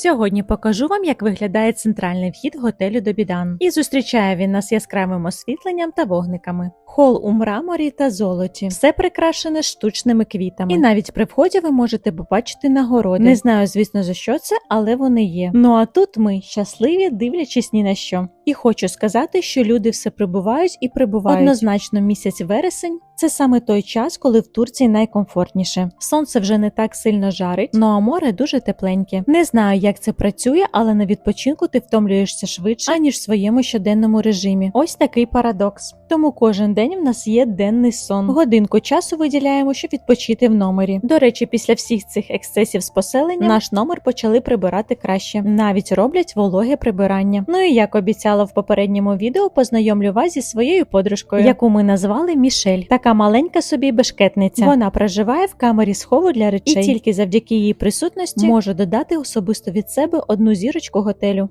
Сьогодні покажу вам, як виглядає центральний вхід готелю Добідан. І зустрічає він нас яскравим освітленням та вогниками. Хол у мраморі та золоті. Все прикрашене штучними квітами. І навіть при вході ви можете побачити нагороди. Не знаю, звісно, за що це, але вони є. Ну а тут ми щасливі, дивлячись ні на що. І хочу сказати, що люди все прибувають і прибувають. Однозначно, місяць вересень це саме той час, коли в Турції найкомфортніше. Сонце вже не так сильно жарить, ну а море дуже тепленьке. Не знаю, як це працює, але на відпочинку ти втомлюєшся швидше, аніж в своєму щоденному режимі. Ось такий парадокс. Тому кожен день в нас є денний сон. Годинку часу виділяємо, щоб відпочити в номері. До речі, після всіх цих ексцесів з поселенням наш номер почали прибирати краще. Навіть роблять вологе прибирання. Ну і як обіцяла в попередньому відео, познайомлю вас зі своєю подружкою, яку ми назвали Мішель. Така маленька собі бешкетниця. Вона проживає в камері схову для речей. І тільки завдяки її присутності можу додати особисто від себе одну зірочку готелю.